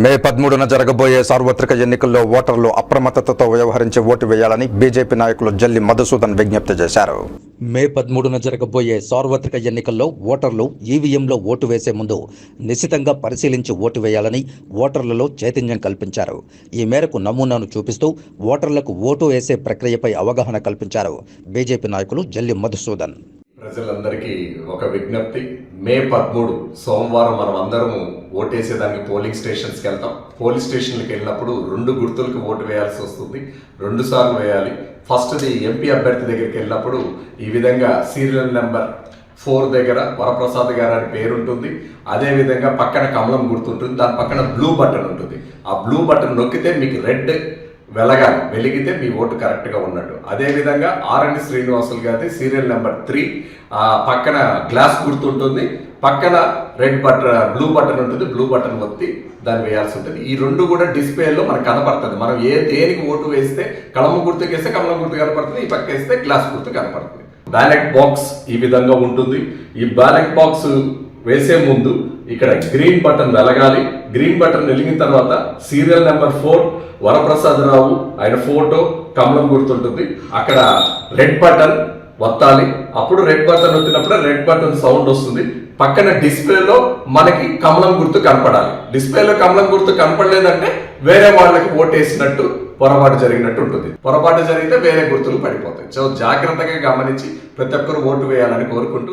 మే పదమూడున జరగబోయే సార్వత్రిక ఎన్నికల్లో ఓటర్లు అప్రమత్తతతో వ్యవహరించి ఓటు వేయాలని బీజేపీ నాయకులు జల్లి మధుసూదన్ విజ్ఞప్తి చేశారు. మే పదమూడున జరగబోయే సార్వత్రిక ఎన్నికల్లో ఓటర్లు ఈవీఎంలో ఓటు వేసే ముందు నిశితంగా పరిశీలించి ఓటు వేయాలని ఓటర్లలో చైతన్యం కల్పించారు. ఈ మేరకు నమూనాను చూపిస్తూ ఓటర్లకు ఓటు వేసే ప్రక్రియపై అవగాహన కల్పించారు బీజేపీ నాయకులు జల్లి మధుసూదన్. ప్రజలందరికీ ఒక విజ్ఞప్తి. మే పదమూడు సోమవారం మనం అందరము ఓటేసేదానికి పోలింగ్ స్టేషన్స్కి వెళ్తాం. పోలింగ్ స్టేషన్కి వెళ్ళినప్పుడు రెండు గుర్తులకు ఓటు వేయాల్సి వస్తుంది. రెండు సార్లు వేయాలి. ఫస్ట్ది ఎంపీ అభ్యర్థి దగ్గరికి వెళ్ళినప్పుడు ఈ విధంగా సీరియల్ నెంబర్ ఫోర్ దగ్గర వరప్రసాద్ గారు అని పేరు ఉంటుంది. అదేవిధంగా పక్కన కమలం గుర్తుంటుంది. దాని పక్కన బ్లూ బటన్ ఉంటుంది. ఆ బ్లూ బటన్ నొక్కితే మీకు రెడ్ వెలగాలి. వెలిగితే మీ ఓటు కరెక్ట్గా ఉన్నట్టు. అదేవిధంగా ఆర్ఎన్ శ్రీనివాసులు గారి సీరియల్ నెంబర్ త్రీ. పక్కన గ్లాస్ గుర్తుంటుంది. పక్కన రెడ్ బటన్ బ్లూ బటన్ ఉంటుంది. బ్లూ బటన్ ఒత్తి దాన్ని వేయాల్సి ఉంటుంది. ఈ రెండు కూడా డిస్ప్లేలో మనకు కనపడుతుంది. మనం ఏ దేనికి ఓటు వేస్తే కళమ గుర్తుకు వేస్తే కమలం గుర్తు కనపడుతుంది. ఈ పక్క వేస్తే గ్లాస్ గుర్తు కనపడుతుంది. బ్యాలెట్ బాక్స్ ఈ విధంగా ఉంటుంది. ఈ బ్యాలెట్ బాక్స్ వేసే ముందు ఇక్కడ గ్రీన్ బటన్ వెలగాలి. గ్రీన్ బటన్ వెలిగిన తర్వాత సీరియల్ నెంబర్ ఫోర్ వరప్రసాదరావు ఆయన ఫోటో కమలం గుర్తుంటుంది. అక్కడ రెడ్ బటన్ వత్తాలి. అప్పుడు రెడ్ బటన్ వచ్చినప్పుడు రెడ్ బటన్ సౌండ్ వస్తుంది. పక్కన డిస్ప్లేలో మనకి కమలం గుర్తు కనపడాలి. డిస్ప్లేలో కమలం గుర్తు కనపడలేదంటే వేరే వాళ్ళకి ఓటేసినట్టు పొరపాటు జరిగినట్టు ఉంటుంది. పొరపాటు జరిగితే వేరే గుర్తులు పడిపోతాయి. సో జాగ్రత్తగా గమనించి ప్రతి ఒక్కరు ఓటు వేయాలని కోరుకుంటూ